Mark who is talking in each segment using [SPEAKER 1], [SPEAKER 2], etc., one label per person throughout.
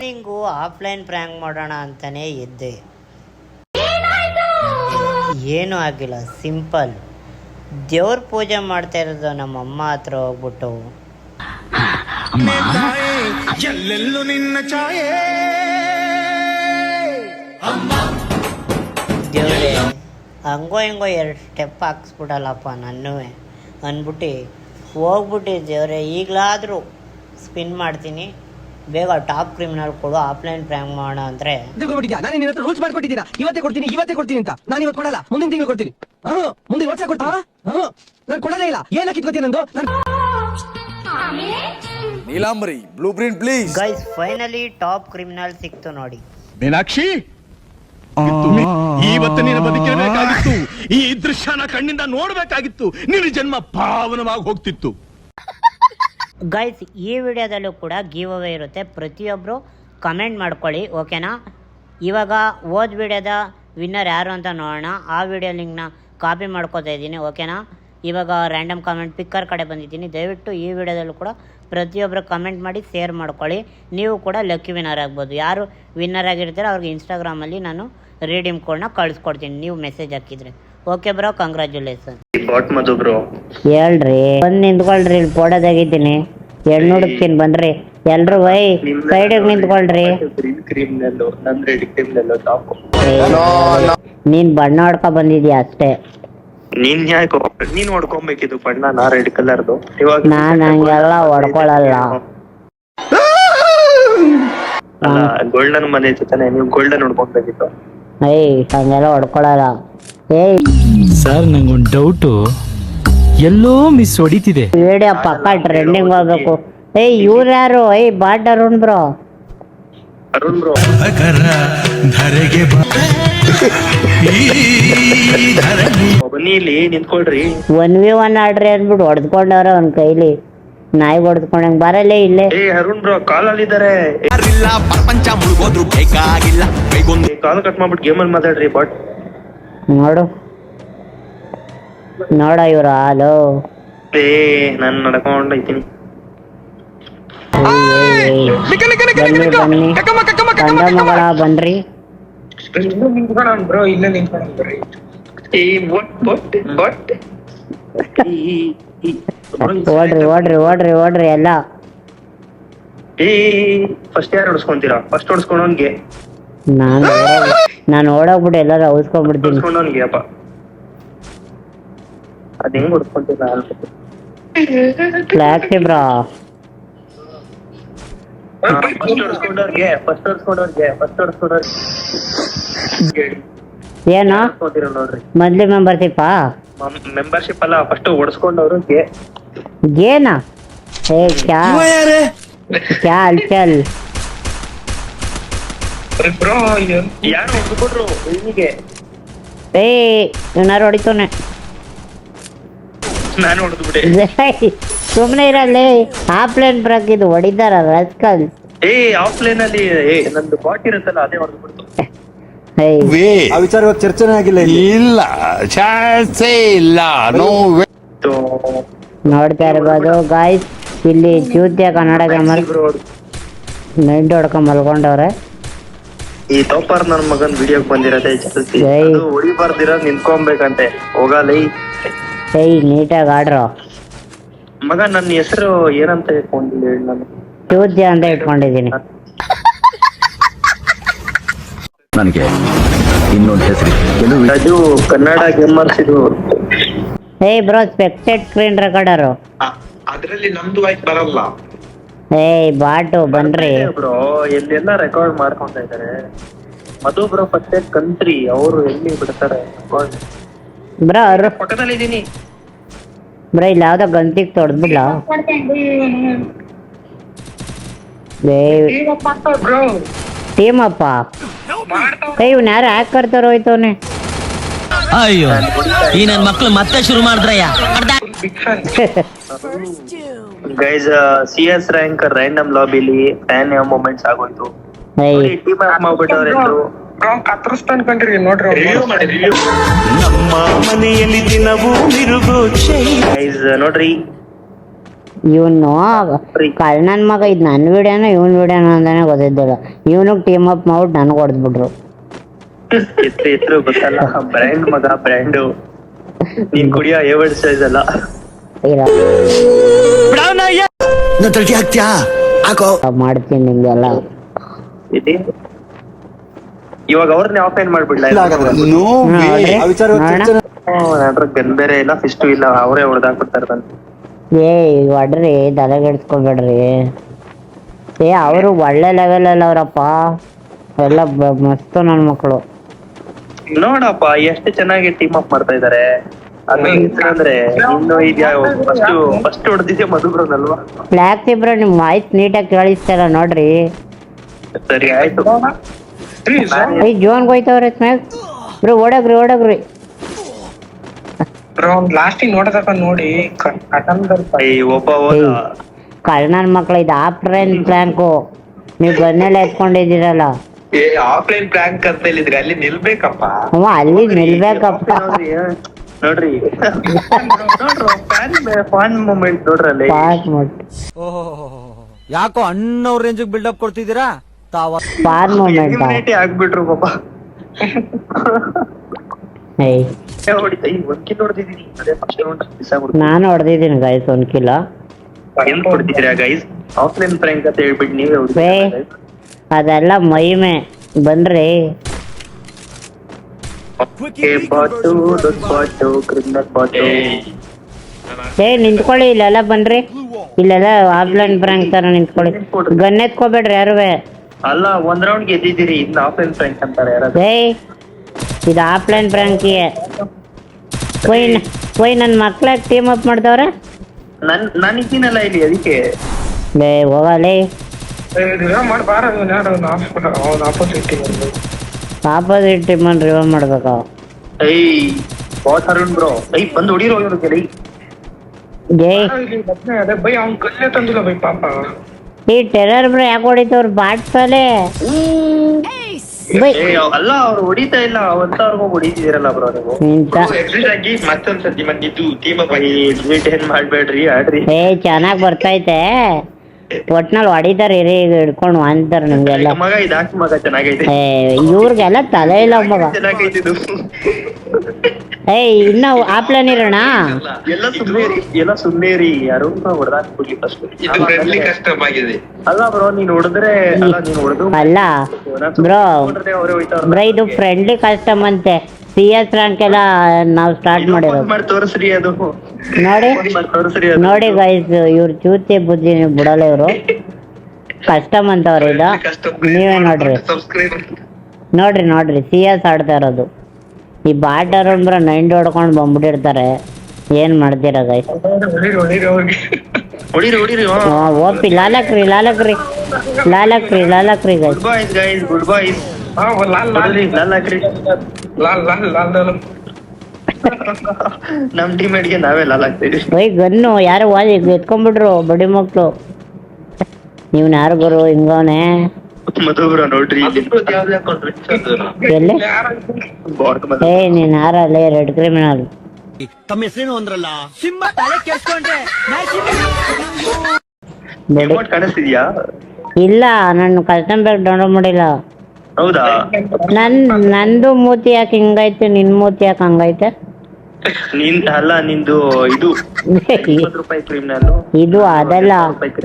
[SPEAKER 1] Morning offline prank ಮಾಡೋಣ ಅಂತಾನೆ ಇದ್ದೆ ಏನೂ ಆಗಿಲ್ಲ ಸಿಂಪಲ್ ದೇವ್ರ ಪೂಜೆ ಮಾಡ್ತಾ ಇರೋದು ನಮ್ಮ ಅಮ್ಮ ಹತ್ರ ಹೋಗ್ಬಿಟ್ಟು.
[SPEAKER 2] ಎಲ್ಲೆಲ್ಲೂ ನಿನ್ನ ಛಾಯೆ.
[SPEAKER 1] ದೇವ್ರೆ ಹಂಗೋ ಹಿಂಗೋ ಎರಡು ಸ್ಟೆಪ್ ಹಾಕ್ಸ್ಬಿಡಲ್ಲಪ್ಪ ನನ್ನೂ. ಅಂದ್ಬಿಟ್ಟು ಹೋಗ್ಬಿಟ್ಟು ದೇವ್ರೆ ಈಗಲಾದರೂ ಸ್ಪಿನ್ ಮಾಡ್ತೀನಿ. ಬೇಗ ಟಾಪ್ ಕ್ರಿಮಿನಲ್ ಕೊಡು ಆಫ್ಲೈನ್ ಪ್ರ್ಯಾಂಕ್ ಮಾಡೋಣ ಅಂದ್ರೆ
[SPEAKER 3] ತಿಳ್ಕೊಂಡ್ಬಿಟ್ಟಿದ್ಯಾ ನಾನು ನಿನ್ನ ಹತ್ರ ರೂಲ್ಸ್ ಮಾಡ್ಕೊಟ್ಟಿದ್ದೀರಾ ಇವತ್ತೇ ಕೊಡ್ತೀನಿ ಇವತ್ತೇ ಕೊಡ್ತೀನಿ ಅಂತ. ನಾನು ಇವತ್ತು ಕೊಡಲ್ಲ ಮುಂದಿನ ತಿಂಗಳು ಕೊಡ್ತೀನಿ. ಹಾ ಮುಂದಿನ ವರ್ಷ ಕೊಡ್ತೀನಿ. ಹ್ಮ್ ನಾನು ಕೊಡೋದೇ ಇಲ್ಲ. ಏನಕ್ಕೆ ಕಿತ್ಕೋತೀನಿ ನಂದು?
[SPEAKER 4] Neelambari blue print please
[SPEAKER 1] guys finally top criminal ಸಿಕ್ತು ನೋಡಿ.
[SPEAKER 5] ಮೀನಾಕ್ಷಿ ಇವತ್ತು ನೀನು ಬದುಕಿರಬೇಕಾಗಿತ್ತು. ಈ ದೃಶ್ಯನ ಕಣ್ಣಿಂದ ನೋಡ್ಬೇಕಾಗಿತ್ತು. ನಿನ್ನ ಜನ್ಮ ಪಾವನವಾಗಿ ಹೋಗ್ತಿತ್ತು.
[SPEAKER 1] ಗೈಸ್, ಈ ವಿಡಿಯೋದಲ್ಲೂ ಕೂಡ ಗೀವ್ ಅವೇ ಇರುತ್ತೆ. ಪ್ರತಿಯೊಬ್ಬರು ಕಮೆಂಟ್ ಮಾಡ್ಕೊಳ್ಳಿ, ಓಕೆನಾ? ಇವಾಗ ಓದ್ ವಿಡಿಯೋದ ವಿನ್ನರ್ ಯಾರು ಅಂತ ನೋಡೋಣ. ಆ ವಿಡಿಯೋ ಲಿಂಕ್ನ ಕಾಪಿ ಮಾಡ್ಕೋತಾ ಇದ್ದೀನಿ, ಓಕೆನಾ? ಇವಾಗ ರ್ಯಾಂಡಮ್ ಕಾಮೆಂಟ್ ಪಿಕ್ಕರ್ ಕಡೆ ಬಂದಿದ್ದೀನಿ. ದಯವಿಟ್ಟು ಈ ವಿಡಿಯೋದಲ್ಲೂ ಕೂಡ ಪ್ರತಿಯೊಬ್ಬರು ಕಮೆಂಟ್ ಮಾಡಿ, ಶೇರ್ ಮಾಡ್ಕೊಳ್ಳಿ. ನೀವು ಕೂಡ ಲಕ್ಕಿ ವಿನ್ನರ್ ಆಗ್ಬೋದು. ಯಾರು ವಿನ್ನರ್ ಆಗಿರ್ತಾರೆ ಅವ್ರಿಗೆ ಇನ್ಸ್ಟಾಗ್ರಾಮಲ್ಲಿ ನಾನು ರೀಡಿಮ್ ಕೋಡ್ನ ಕಳಿಸ್ಕೊಡ್ತೀನಿ. ನೀವು ಮೆಸೇಜ್ ಹಾಕಿದರೆ. Okay bro congratulation
[SPEAKER 6] bot Madhu bro
[SPEAKER 1] ಹೇಳ್ರಿ ಬಂದ್ ನಿಂತ್ಕೊಳ್ರಿ ಇಲ್ಲಿ ಪೋಡದಾಗಿದ್ದೀನಿ ಎಣ್ಣು ಹುಡುಕ್ತೀನಿ ಬನ್ರಿ ಎಲ್ರು ವೈ ಸೈಡಿಗೆ ನಿಂತ್ಕೊಳ್ರಿ.
[SPEAKER 6] Green criminal red criminal top
[SPEAKER 1] ನೀನ್ ಬಣ್ಣ ಹೊಡ್ಕೊ ಬಂದಿದ್ಯಾ ಅಷ್ಟೇ?
[SPEAKER 6] ನೀನ್ ಯಾಕೆ ನೀನ್ ಹೊಡ್ಕೊಬೇಕಿದು ಬಣ್ಣ ನಾ ರೆಡ್ ಕಲರ್ದು ಇವಾಗ
[SPEAKER 1] ನಾನ್ ಹಂಗೆಲ್ಲ ಹೊಡ್ಕೊಳಲ್ಲ.
[SPEAKER 6] ಅಲ್ಲ ಗೋಲ್ಡನ್ ಮನೆ ಐತೆ ತಾನೆ ನೀವು ಗೋಲ್ಡನ್ ಹೊಡ್ಕೊಬೇಕಿತ್ತು.
[SPEAKER 1] ಏಯ್ ಹಂಗೆಲ್ಲ ಹೊಡ್ಕೊಳಲ್ಲ. ಏಯ್.
[SPEAKER 7] ಸರ್ ನಂಗೊಂದು ಡೌಟು ಎಲ್ಲೋ ಮಿಸ್ ಹೊಡಿತಿದೆ.
[SPEAKER 1] ವಿಡಿಯೋ ಪಕ್ಕ ಟ್ರೆಂಡಿಂಗ್ ಹೋಗ್ಬೇಕು. ಏಯ್ ಇವ್ರು ಯಾರು? ಏಯ್ bot Arun bro.
[SPEAKER 6] Arun bro ಬನ್ನಿ ಇಲ್ಲಿ ನಿಂತ್ಕೊಳ್ರಿ
[SPEAKER 1] ಒನ್ ವಿ ಒನ್ ಆಡ್ರಿ ಅಂದ್ಬಿಟ್ಟು ಹೊಡೆದ್ಕೊಂಡವ್ರ ಅವ್ನ ಕೈಲಿ. ನಾಯಿ ಹೊಡೆದ್ಕೊಂಡಂಗ್ ಬರಲ್ಲೇ ಇಲ್ಲೇ?
[SPEAKER 6] ಏ ಅರುಣ್ ಬ್ರೋ ಕಾಲ್ ಅಲ್ಲಿ ಇದಾರೆ
[SPEAKER 4] ಯಾರಿಲ್ಲ ಪ್ರಪಂಚ ಮುಳುಗೋದ್ರು ಬೇಕಾಗಿಲ್ಲ ಕೈಗೊಂದು
[SPEAKER 6] ಕಾಲ್ ಕಟ್ ಮಾಡ್ಬಿಟ್ಟು ಗೇಮಲ್ಲಿ ಅಲ್ಲಿ ಮಾತಾಡ್ರಿ ಬಟ್.
[SPEAKER 1] ನೋಡು. ನೋಡ ಇವ್ರ ಹಾಲು.
[SPEAKER 6] ಏ ನಾನು ನಡ್ಕೊಂಡ್
[SPEAKER 1] ಬನ್ನಿ ಬನ್ನಿ. ಗಂಡ ಮಗಳ ಬನ್ರಿ.
[SPEAKER 6] ಬ್ರೋ ಇಲ್ಲ ಏ ಬಟ್ ಬಟ್ ಬಟ್
[SPEAKER 1] ಓಡ್ರಿ ಓಡ್ರಿ ಓಡ್ರಿ ಓಡ್ರಿ ಎಲ್ಲ.
[SPEAKER 6] ಏ ಫಸ್ಟ್ ಯಾರು ಹೊಡ್ಸ್ಕೊಂತೀರಾ ಫಸ್ಟ್ ಹೊಡ್ಸ್ಕೊಂಡವನ್ಗೆ
[SPEAKER 1] ನಾನು ನಾನು ಓಡೋಗ್ಬಿಟ್ಟು ಎಲ್ಲಾರು
[SPEAKER 6] ಹೊಡ್ಸ್ಕೊಂಡವನ್ಗೆ ಅಪ್ಪ. ಅದ್ ಹೆಂಗ್
[SPEAKER 1] ಬ್ರಾ
[SPEAKER 6] ಫಸ್ಟ್ ಹೊಡ್ಸ್ಕೊಂಡವ್ರಿಗೆ ಫಸ್ಟ್ ಹೊಡ್ಸ್ಕೊಂಡವ್ರಿಗೆ ಫಸ್ಟ್ ಹೊಡ್ಸ್ಕೊಂಡವ್ರಿಗೆ.
[SPEAKER 1] ಏನು?
[SPEAKER 6] ಹೊಡ್ಸ್ಕೊಂತೀರ ನೋಡ್ರಿ.
[SPEAKER 1] ಮಂತ್ಲಿ ಮೆಂಬರ್ಶಿಪ್ಪಾ
[SPEAKER 6] ಮೆಂಬರ್ಶಿಪ್ ಅಲ್ಲ ಫಸ್ಟ್ ಹೊಡ್ಸ್ಕೊಂಡವ್ರಿಗೆ.
[SPEAKER 1] ಏನಾ ಏ ಕ್ಯಾ? ಕ್ಯಾ ಹಲ್ಚಲ್
[SPEAKER 6] ಬ್ರೋ ಯಾರು ಇಲ್ಲಿಗೆ
[SPEAKER 1] ಏ ಏನಾರು ಹೊಡಿತಾನೆ
[SPEAKER 6] ನಾನು ಹೊಡೆದ್ಬಿಟ್ಟೆ
[SPEAKER 1] ಸುಮ್ಮನೆ ಇರಲ್ಲೇ ಆಫ್ಲೈನ್ ಬ್ರಾಕ್ ಇದು ಹೊಡಿದಾರ ರಸ್ಕಲ್
[SPEAKER 6] ಏ ಆಫ್ಲೈನ್ ಅಲ್ಲಿ ಏ ನಂದು ಬಾಟ್ ಇರುತ್ತಲ್ಲ ಅದೇ ಹೊಡೆದ್ಬಿಡ್ತು
[SPEAKER 1] ಏಯ್.
[SPEAKER 4] ಆ ವಿಚಾರವಾಗಿ ಚರ್ಚೆನೇ ಆಗಿಲ್ಲ ಇಲ್ಲಿ.
[SPEAKER 5] ಇಲ್ಲ. ಚಾನ್ಸೇ ಇಲ್ಲ. ನೋ
[SPEAKER 1] ನೋಡ್ತಾ ಇರ್ಬೋದು ಗಾಯ್ಸ್ ಇಲ್ಲಿ ಚೂತ್ಯ ಕನ್ನಡ ಗೇಮರ್ ನೈಂಟಿ ಹೊಡ್ಕೊಂಡ್ ಮಲ್ಕೊಂಡವ್ರೆ.
[SPEAKER 6] ಈ ತೋಪಾರ್ ನನ್ನ ಮಗನ್ ವಿಡಿಯೋಗ್ ಬಂದಿರತ್ತೆ ಜಾಸ್ತಿ
[SPEAKER 1] ಏಯ್.
[SPEAKER 6] ಅದು ಹೊಡಿಬಾರ್ದಿರ ನಿಂತ್ಕೊಂಬೇಕಂತೆ. ಹೋಗಲ್ಲ
[SPEAKER 1] ಏಯ್ ನೀಟಾಗಿ ಆಡ್ರೋ?
[SPEAKER 6] ಮಗ ನನ್ನ ಹೆಸರು ಏನಂತ ಇಟ್ಕೊಂಡಿಲ್ಲ ಹೇಳಿ ನಾನು.
[SPEAKER 1] ಅಂತ ಇಟ್ಕೊಂಡಿದ್ದೀನಿ.
[SPEAKER 8] ನನಗೆ ಇನ್ನೊಂದು ಹೆಸರು ಕೆಲವು
[SPEAKER 6] ಅದು ಕನ್ನಡ ಗೇಮರ್ಸ್ ಇದು.
[SPEAKER 1] ಏಯ್ ಬ್ರೋ ಸ್ಪೆಕ್ಟೆಡ್ ಸ್ಕ್ರೀನ್ ರೆಕಾರ್ಡರು
[SPEAKER 6] ಅದರಲ್ಲಿ ನಮ್ದು ವಾಯ್ಸ್ ಬರಲ್ಲ.
[SPEAKER 1] ಏಯ್ ಬಾಟು ಬನ್ರಿ.
[SPEAKER 6] ಬ್ರೋ ಎಲ್ಲೆಲ್ಲ ರೆಕಾರ್ಡ್ ಮಾಡ್ಕೊಂತ ಇದಾರೆ. ಮಧು ಬ್ರೋ ಫಸ್ಟ್ ಕಂತ್ರಿ ಅವರು ಎಲ್ಲಿ ಬಿಡ್ತಾರೆ?
[SPEAKER 1] ಬ್ರೋ
[SPEAKER 6] ಪಕ್ಕದಲ್ಲಿ ಇದೀನಿ
[SPEAKER 1] ಬ್ರೋ ಇಲ್ಲಿ ಯಾವ್ದೋ ಗಂತಿಗೆ ತೊಡ್ದ್ಬಿಡ್ಲ. ಟೀಮ್ ಅಪ್ಪ ಇವ್ನ ಯಾರು ಹ್ಯಾಕ್ ಕರ್ತಾರ ಹೋಯ್ತವನೆ
[SPEAKER 7] ಅಯ್ಯೋ ಈ ನನ್ ಮಕ್ಳು ಮತ್ತೆ ಶುರು ಮಾಡಿದ್ರಯ್ಯ.
[SPEAKER 6] Guys C S rank random ಲಾಬಿಲಿ fan moments ಆಗೋಯ್ತು? ಟೀಮ್ ಅಪ್ ಮಾಡ್ಬಿಟ್ಟವ್ರೆ
[SPEAKER 2] ನಮ್ಮ ಮನೆಯಲ್ಲಿ ದಿನವೂ ಮಿರುಗೋ
[SPEAKER 6] ನೋಡ್ರಿ.
[SPEAKER 1] ಇವನು ಕಳ್ಳನ ಮಗ ಇದ್ ನನ್ ವಿಡಿಯೋನ ಇವನ್ ವಿಡಿಯೋನ ಅಂತಾನೆ ಗೊತ್ತಿದ್ದಿಲ್ಲ. ಇವನಿಗೆ ಟೀಮ್ ಅಪ್ ಮಾಡ್ಬಿಟ್ಟು ನನಗೆ ಹೊಡೆದ್ಬಿಟ್ರು.
[SPEAKER 6] ಗೊತ್ತಲ್ಲ ಬ್ರ್ಯಾಂಡ್ ಮಗ ಬ್ರ್ಯಾಂಡು ನೀನ್ ಕುಡಿಯೋ ಏವರ್ಡ್ ಸೈಜ್ ಅಲ್ಲ.
[SPEAKER 1] ಇರ.
[SPEAKER 4] ಆಗ್ತ್ಯಾ ಹಾಕೋ.
[SPEAKER 1] ಮಾಡ್ತೀನಿ ನಿಮ್ಗೆಲ್ಲ
[SPEAKER 6] ಇವಾಗ ಅವ್ರನ್ನೇ ಆಫ್ಲೈನ್ ಮಾಡ್ಬಿಡ್ಲಾ ಮಾಡ್ಬಿಡ್ಲ
[SPEAKER 4] ನೋ
[SPEAKER 1] ನೋಡ್ರಿ,
[SPEAKER 4] ಆ ವಿಚಾರ
[SPEAKER 1] ನೋಡೋಣ.
[SPEAKER 6] ಅದ್ರ ಗನ್ ಬೇರೆ ಇಲ್ಲ ಫಿಸ್ಟು ಇಲ್ಲ ಅವರೇ ಹೊಡೆದಾಕ್ಬಿಡ್ತಾರೆ
[SPEAKER 1] ಏ ತಲೆಗೆಡ್ಸ್ಕೊಬೇಡ್ರಿ. ಏ ಅವರು ಒಳ್ಳೆ ಲೆವೆಲ್ ಅಲ್ಲಿ ಅವರಪ್ಪ. ಎಲ್ಲ ಬ- ನನ್ ಮಕ್ಕಳು
[SPEAKER 6] ನೋಡಪ್ಪ ಎಷ್ಟು ಚೆನ್ನಾಗಿ ಟೀಮ್ ಅಪ್ ಮಾಡ್ತಾ ಇದಾರೆ. ಬ್ಲಾಕ್ ಅಂದ್ರೆ ಇನ್ನು ಈಗ ಫಸ್ಟ್ ಫಸ್ಟ್ ಹೊಡೆದಿದ್ದೆ ಮಧುಬ್ರನಲ್ವಾ
[SPEAKER 1] ಬ್ಲ್ಯಾಕ್ ಇಬ್ರು ನಿಮ್ ವಾಯ್ಸ್ ನೀಟಾಗಿ ಕೇಳಿಸ್ತಾರ ನೋಡ್ರಿ.
[SPEAKER 6] ಸರಿ ಆಯ್ತು.
[SPEAKER 1] ಐ ಜೋನ್ ಹೋಯ್ತವ್ರೆ ಸ್ಮ್ಯಾಕ್ ಬ್ರೋ ಓಡಗ್ರಿ ಓಡಗ್ರಿ.
[SPEAKER 9] ಲಾಸ್ಟಿಗೆ ನೋಡದಕ್ಕ ನೋಡಿ
[SPEAKER 6] ಏ ಒಬ್ಬ ಹೋದ.
[SPEAKER 1] ಕಳ್ಳನ ಮಕ್ಳು ಇದು ಆಫ್ಲೈನ್ ಪ್ಲಾಂಕು ನೀವು ಗನ್ನೆಲ್ಲ ಎತ್ಕೊಂಡಿದ್ದೀರಲ್ಲ.
[SPEAKER 9] ಏ ಆಫ್ಲೈನ್ ಪ್ರ್ಯಾಂಕ್ ಅಂತ ಹೇಳಿದ್ರೆ ಅಲ್ಲಿ ನಿಲ್ಬೇಕಪ್ಪ.
[SPEAKER 1] ಅವ ಅಲ್ಲಿ ನಿಲ್ಬೇಕಪ್ಪ.
[SPEAKER 6] ನೋಡ್ರಿ. ಫ್ಯಾನ್ ಮೂಮೆಂಟ್ ನೋಡ್ರಲ್ಲಿ
[SPEAKER 1] ಪಾಸ್ ಮುಟ್
[SPEAKER 3] ಯಾಕೋ ಅಣ್ಣವ್ರ ರೇಂಜಿಗೆ ಬಿಲ್ಡಪ್ ಕೊಡ್ತಿದ್ದೀರಾ?
[SPEAKER 6] ಆಗ್ಬಿಟ್ರು ಪಾಪ.
[SPEAKER 1] ನಾನು ಹೊಡೆದಿದ್ದೀನಿ ಗೈಸ್ ಒಂದ್ ಕಿಲೋ
[SPEAKER 6] ಏನ್ ಕೊಡ್ತಿದ್ದೀರಾ ಗೈಸ್ ಆಫ್ಲೈನ್ ಪ್ರ್ಯಾಂಕ್ ಅಂತ ಹೇಳ್ಬಿಟ್ಟು ನೀವೇ
[SPEAKER 1] ಏ
[SPEAKER 6] ಹೊಡಿತೀರಾ
[SPEAKER 1] ಅದೆಲ್ಲ ಮಹಿಮೆ. ಬನ್ರಿ
[SPEAKER 6] ಏ
[SPEAKER 1] ನಿಂತ್ಕೊಳ್ಳಿ ಇಲ್ಲೆಲ್ಲ ಬನ್ರಿ ಇಲ್ಲೆಲ್ಲ ಆಫ್ಲೈನ್ ಬ್ರಾಂಕ್ ತರ ನಿಂತ್ಕೊಳ್ಳಿ. ಗನ್ ಎತ್ಕೋಬೇಡ್ರಿ ಯಾರುವೆ.
[SPEAKER 6] ಅಲ್ಲ ಒಂದ್ ರೌಂಡ್ ಗೆದ್ದಿದ್ದೀರಿ ಇನ್ನ ಆಫ್ಲೈನ್ ಫ್ರಾಂಕ್ ಅಂತಾರೆ ಯಾರಾದ್ರು.
[SPEAKER 1] ಏಯ್ ಇದು ಆಫ್ಲೈನ್ ಬ್ರಾಂಕಿಗೆ ಕೊಯ್ ಕೊಯ್ ನನ್ನ ಮಕ್ಳಾಗ ಟೀಮ್ ಅಪ್ ಮಾಡ್ದವ್ರ?
[SPEAKER 6] ನನ್ ನಾನು ಇದ್ದೀನಲ್ಲ ಇಲ್ಲಿ ಅದಕ್ಕೆ.
[SPEAKER 1] ಲೇ ಹೋಗಲೇ
[SPEAKER 9] ಮಾಡಿ ಬಾರ ಅವ್ನ ಆಪೋಸಿಟ್
[SPEAKER 1] ಆಪೋಸಿಟ್ ಟೀಮನ್ನು ರಿವೈವ್ ಮಾಡ್ಬೇಕು.
[SPEAKER 6] ಏಯ್ ಬಾಟ್ ಅರುಣ್ ಬ್ರೋ ಏಯ್ ಬಂದು ಹೊಡಿರೋ ಇವ್ರಿಗೆ
[SPEAKER 1] ಏಯ್.
[SPEAKER 9] ಅದೇ ಬೈ ಅವ್ನ ಕಲ್ಲೇ ತಂದಿಲ್ಲ ಬೈ ಪಾಪ.
[SPEAKER 1] ಈ ಟೆರರ್ ಬ್ರೋ ಯಾಕೆ ಹೊಡಿತವ್ರು ಬಾಟ್ಸಲೆ ಬೈ
[SPEAKER 6] ಏ ಅಲ್ಲ ಅವ್ರು ಹೊಡಿತಾ ಇಲ್ಲ. ಅವಂತವ್ರಿಗೂ ಹೊಡಿತಿದಿರಲ್ಲ ಬ್ರೋ ನೀವು.
[SPEAKER 1] ಇಂತ
[SPEAKER 9] ಎಕ್ಸಿಟ್ ಆಗಿ ಮತ್ತೊಂದ್ಸತಿ ಬಂದಿದ್ದು. ಟೀಮ್ ಅಪ್
[SPEAKER 6] ಈ ಟ್ವೀಟ್ ಏನ್ ಮಾಡ್ಬೇಡ್ರಿ ಆಡ್ರಿ.
[SPEAKER 1] ಏ ಚೆನ್ನಾಗ್ ಬರ್ತೈತೆ. ಒಟ್ನಲ್ಲಿ ಹೊಡಿತಾರ ಇರಿ ಈಗ ಹಿಡ್ಕೊಂಡು ಅಂತಾರ ನಿಮ್ಗೆಲ್ಲ.
[SPEAKER 6] ಮಗ ಇದು ಹಾಕಿ ಮಗ ಚೆನ್ನಾಗೈತೆ.
[SPEAKER 1] ಏ ಇವ್ರಿಗೆಲ್ಲ ತಲೆ ಇಲ್ಲ ಮಗ.
[SPEAKER 6] ಚೆನ್ನಾಗೈತೆ ಇದು.
[SPEAKER 1] ಏಯ್ ಇನ್ನ ಆಪ್ಲನ್ ಇರೋಣ?
[SPEAKER 6] ಎಲ್ಲ ಸುಮ್ನೆ ಎಲ್ಲ ಸುಮ್ನೆ ರೀ ಅರುಣ್ ಹೊಡೆದಾಕ್ಬಿಡ್ಲಿ ಫಸ್ಟ್
[SPEAKER 9] ಇದು ಫ್ರೆಂಡ್ಲಿ ಕಸ್ಟಮ್ ಆಗಿದೆ
[SPEAKER 6] ಅಲ್ಲ ಬ್ರೋ ನೀನ್ ಹೊಡೆದ್ರೆ ಅಲ್ಲ ನೀನ್ ಹೊಡೆದು
[SPEAKER 1] ಅಲ್ಲ ಬ್ರೋ
[SPEAKER 6] ಅವರೇ ಹೋಯ್ತಾವ್ರಲ್ಲ.
[SPEAKER 1] ಬ್ರೋ ಇದು ಫ್ರೆಂಡ್ಲಿ ಕಸ್ಟಮ್ ಅಂತೆ. ಸಿ ಎಸ್ ರ್ಯಾಂಕ್ ಎಲ್ಲ ನಾವು ಸ್ಟಾರ್ಟ್ ಮಾಡಿರೋದು.
[SPEAKER 6] ತೋರಿಸ್ರಿ ಅದು.
[SPEAKER 1] ನೋಡಿ ನೋಡಿ ಗೈಸ್ ಇವ್ರ ಚೂತಿ ಬುದ್ಧಿ ನೀವು ಬಿಡಲ್ಲ ಇವರು. ಕಸ್ಟಮ್ ಅಂತವ್ರ ಇದು. ನೀವೇ ನೋಡ್ರಿ. ನೋಡ್ರಿ ನೋಡ್ರಿ ಸಿ ಎಸ್ ಆಡ್ತಾ ಇರೋದು. ಈ ಬಾಟರ್ ಅಂದ್ರೆ ನೈಂಡ್ ಹೊಡ್ಕೊಂಡು ಬಂದ್ಬಿಟ್ಟಿರ್ತಾರೆ. ಏನ್ ಮಾಡ್ತೀರ ಗೈಸ್
[SPEAKER 9] ಹೊಡಿರಿ ಹೊಡಿರಿ
[SPEAKER 1] ಓಪಿ ಲಾಲಕ್ರಿ ಲಾಲಕ್ರಿ ಲಾಲಕ್ರಿ ಲಾಲಕ್ರಿ guys
[SPEAKER 6] good boys guys good boys
[SPEAKER 9] ಹಾ ಲಾಲ್ ಲಾಲ್
[SPEAKER 6] ಹೊಡಿರಿ ಲಾಲ್
[SPEAKER 9] ಲಾಲ್ ಲಾಲ್ ಲಾಲ್.
[SPEAKER 6] ನಮ್ ಟೀಮೇಟ್ಗೆ ನಾವೇ ಲಾಲ್ ಹಾಕ್ತೀವಿ
[SPEAKER 1] ಒಯ್ ಗನ್ನು ಯಾರು ವಾದಿ ಎತ್ಕೊಂಡ್ಬಿಟ್ರು ಬಡಿ ಮಕ್ಕಳು ನೀವು ಯಾರು ಗುರು ಹಿಂಗವನೆ?
[SPEAKER 6] ಮಧು ಬ್ರೋ ನೋಡ್ರಿ ಇಲ್ಲಿ.
[SPEAKER 1] ಎಲ್ಲಿ?
[SPEAKER 6] ಬಾಟ್
[SPEAKER 1] ಏ ನೀನ್ ಯಾರಲ್ಲೇ ರೆಡ್ ಕ್ರಿಮಿನಲ್
[SPEAKER 3] ತಮ್ಮ ಹೆಸರೇನು ಅಂದ್ರಲ್ಲ? ಸಿಂಹ ತಲೆ
[SPEAKER 6] ಕಾಣಿಸ್ತಿದ್ಯಾ?
[SPEAKER 1] ಇಲ್ಲ ನಾನು ಕಸ್ಟಮ್ ಬ್ಯಾಗ್ ಡೌನ್ಲೋಡ್ ಮಾಡಿಲ್ಲ.
[SPEAKER 6] ಹೌದಾ?
[SPEAKER 1] ನನ್ ನಂದು ಮೂತಿ ಯಾಕೆ ಹಿಂಗೈತೆ ನಿನ್ ಮೂತಿ ಯಾಕೆ ಹಂಗೈತೆ?
[SPEAKER 6] ನಿನ್ ಅಲ್ಲ ನಿಂದು ಇದು. ಇಪ್ಪತ್ತು ರೂಪಾಯಿ ಕ್ರಿಮಿನಲ್
[SPEAKER 1] ಇದು ಅದಲ್ಲ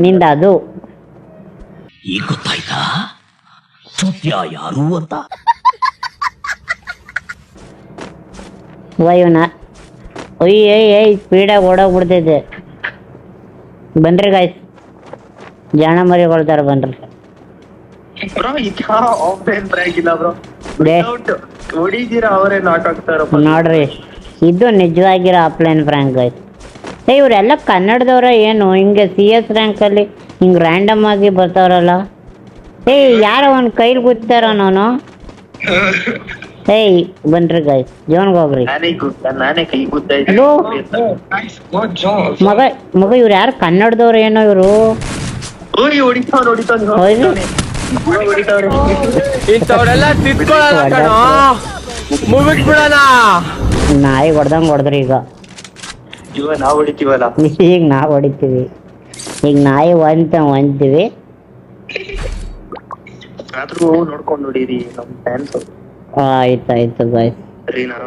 [SPEAKER 1] ನಿಂದ ಅದು.
[SPEAKER 7] ಈಗ ಗೊತ್ತಾಯ್ತಾ ಸತ್ಯ ಯಾರು ಅಂತ
[SPEAKER 1] ವಯೋನ ಅಯ್ಯ ಸ್ಪೀಡಾಗಿ ಓಡೋಗ್ಬಿಡ್ತೈತೆ ಬನ್ರಿ ಗಾಯ್ಸ್ ಜಾಣ ಮರಿಗೊಳ್ತಾರ ಬನ್ರಿ
[SPEAKER 6] ಬ್ರೋ ಆಫ್ಲೈನ್ ಇಲ್ಲ ಅವರೇ ನಾಕ್
[SPEAKER 1] ನೋಡ್ರಿ ಇದು ನಿಜವಾಗಿರೋ ಆಫ್ಲೈನ್ ಫ್ರಾಂಕ್ ಗಾಯ್ಸ್ ಏ ಇವರೆಲ್ಲ ಕನ್ನಡದವ್ರ ಏನು? ಹಿಂಗೆ ಸಿ ಎಸ್ ರ್ಯಾಂಕಲ್ಲಿ ಹಿಂಗೆ ರ್ಯಾಂಡಮ್ ಆಗಿ ಬರ್ತಾವ್ರಲ್ಲ. ಏಯ್ ಯಾರೋ ಒಂದು ಕೈಲಿ ಗುತ್ತಾರ ನಾನು? ಏಯ್ ಬನ್ರಿ ಗಾಯ್ಸ್ ಜೋನ್ಗೆ ಹೋಗ್ರಿ.
[SPEAKER 6] ನಾನೇ ಗುದ್ದ ನಾನೇ ಕೈ ಗುದ್ದ
[SPEAKER 1] ಹಲೋ ಮಗ ಮಗ ಇವ್ರು ಯಾರು ಕನ್ನಡದವ್ರು ಏನೋ ಇವರು?
[SPEAKER 3] ಇಂಥವ್ರೆಲ್ಲ ಕಣೋ.
[SPEAKER 1] ನಾಯಿ ಹೊಡ್ದಂಗೆ ಹೊಡೆದ್ರಿ ಈಗ.
[SPEAKER 6] ಇವ ನಾವ್ ಹೊಡಿತೀವಲ್ಲ?
[SPEAKER 1] ಈಗ ನಾವು ಹೊಡಿತೀವಿ. ಈಗ ನಾಯಿ ಒಂತ ಒಂತೀವಿ
[SPEAKER 6] ಆದ್ರೂ ನೋಡ್ಕೊಂಡು ನೋಡಿರಿ ನಮ್ ಫ್ಯಾನ್ಸ್
[SPEAKER 1] ಆಯ್ತಾಯ್ತು ಗಾಯ್ಸ್
[SPEAKER 6] ಸರಿನಾ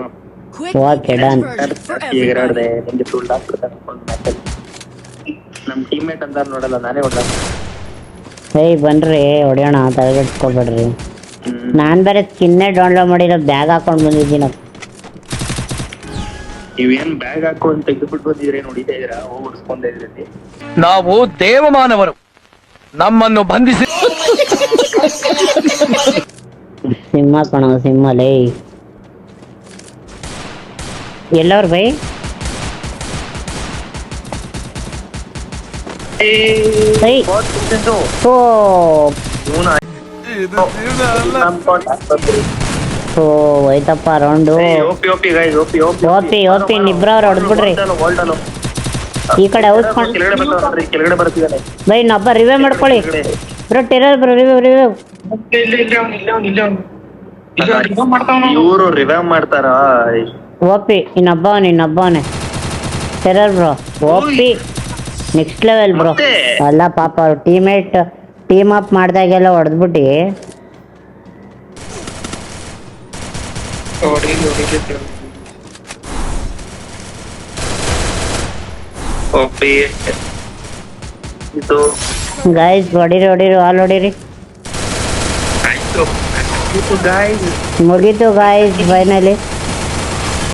[SPEAKER 1] ಓಕೆ ಡನ್
[SPEAKER 6] ಎಗರಾಡ್ದೆ ನಿಮ್ಗೆ ಸುಳ್ಳು ಹಾಕ್ಬಿಡ್ತಾರೆ ಅನ್ಕೊಂಡ್ ಮ್ಯಾಚಲ್ಲಿ ನಮ್ ಟೀಮ್ಮೇಟ್ ಅಂತ ನೋಡಲ್ಲ ನಾನೇ ಹೊಡ್ದ.
[SPEAKER 1] ಏಯ್ ಬನ್ರಿ ಹೊಡೆಯೋಣ ತಲೆಗೆಡ್ಸ್ಕೊಬೇಡ್ರಿ ನಾನ್ ಬೇರೆ ಸ್ಕಿನ್ನೇ ಡೌನ್ಲೋಡ್ ಮಾಡಿರೋ ಬ್ಯಾಗ್ ಹಾಕೊಂಡ್ ಬಂದಿದ್ದೀನ.
[SPEAKER 6] ನೀವೇನ್ ಬ್ಯಾಗ್ ಹಾಕೊಂಡು ತೆಗೆದುಬಿಟ್ಟು ಬಂದಿದ್ರೆ ನೋಡಿತಾ ಇದೀರಾ ಹೋಗಿ ಇದ್ರಿ
[SPEAKER 7] ನಾವು ದೇವಮಾನವರು. ನಮ್ಮನ್ನು ಬಂಧಿಸಿ
[SPEAKER 1] ಸಿಂಹ ಕಣ ಸಿಂಹ ಲೇ. ಎಲ್ಲವ್ರು ಬೈ. ಏಯ್ ಓ. ಓ ಹೋಯ್ತಪ್ಪ round
[SPEAKER 6] OP OP guys OP OP
[SPEAKER 1] OP. ಓಪಿ ನಿಬ್ರವ್ರು ಹೊಡೆದ್ಬಿಡ್ರಿ. ಈ ಕಡೆ ಔಸ್ಕೊಂಡ್
[SPEAKER 6] ಕೆಳಗಡೆ ಕೆಳಗಡೆ ಬರ್ತಿದ್ದಾನೆ
[SPEAKER 1] ಬೈ ನಬ್ಬ ರಿವೇ ಮಾಡ್ಕೊಳ್ಳಿ. Bro terror bro revive revive
[SPEAKER 6] ಇವರು ರಿವೈವ್ ಮಾಡ್ತಾರ?
[SPEAKER 1] ಓಪಿ ಇನ್ನೊಬ್ಬವನೆ ಇನ್ನೊಬ್ಬವನೆ terror bro OP. Next level bro? ಅಲ್ಲ ಪಾಪ ಅವ್ರು ಟೀಮೇಟ್ ಟೀಮ್ ಅಪ್ ಮಾಡ್ದಾಗೆಲ್ಲ ಹೊಡೆದ್ಬಿಟ್ಟು.
[SPEAKER 6] ಓಪಿ ಇದು
[SPEAKER 1] ಗಾಯ್ಸ್ ಹೊಡಿರಿ ಹೊಡಿರಿ ಹಾಲ್ ಹೊಡಿರಿ
[SPEAKER 6] ಆಯ್ತು ಗಾಯ್ಸ್
[SPEAKER 1] ಮುಗೀತು ಗಾಯ್ಸ್ ಫೈನಲಿ